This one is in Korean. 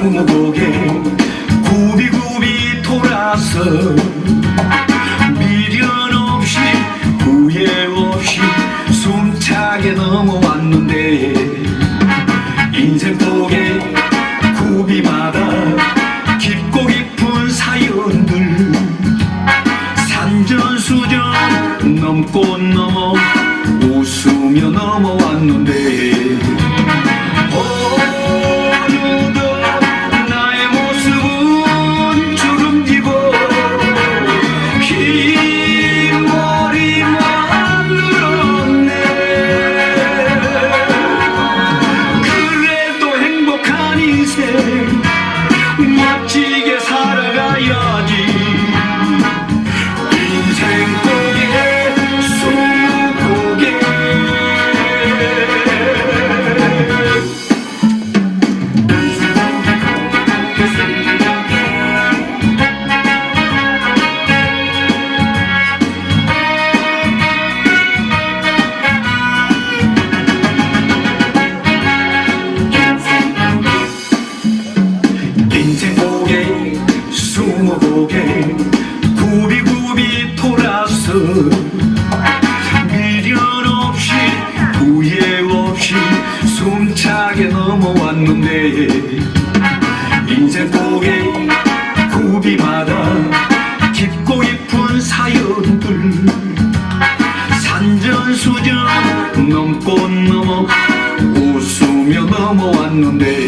내 목에 구비구비 돌아서 미련 없이 후회 없이 숨차게 넘어왔는데. 인생 속에 구비마다 깊고 깊은 사연들. 산전수전 넘고 넘어 웃으며 넘어왔는데. 인생 고개 스무 고개 굽이굽이 돌아서 미련 없이 후회 없이 숨차게 넘어왔는데 인생 고개 굽이마다 깊고 깊은 사연들 산전수전 넘고 넘어 웃으며 넘어왔는데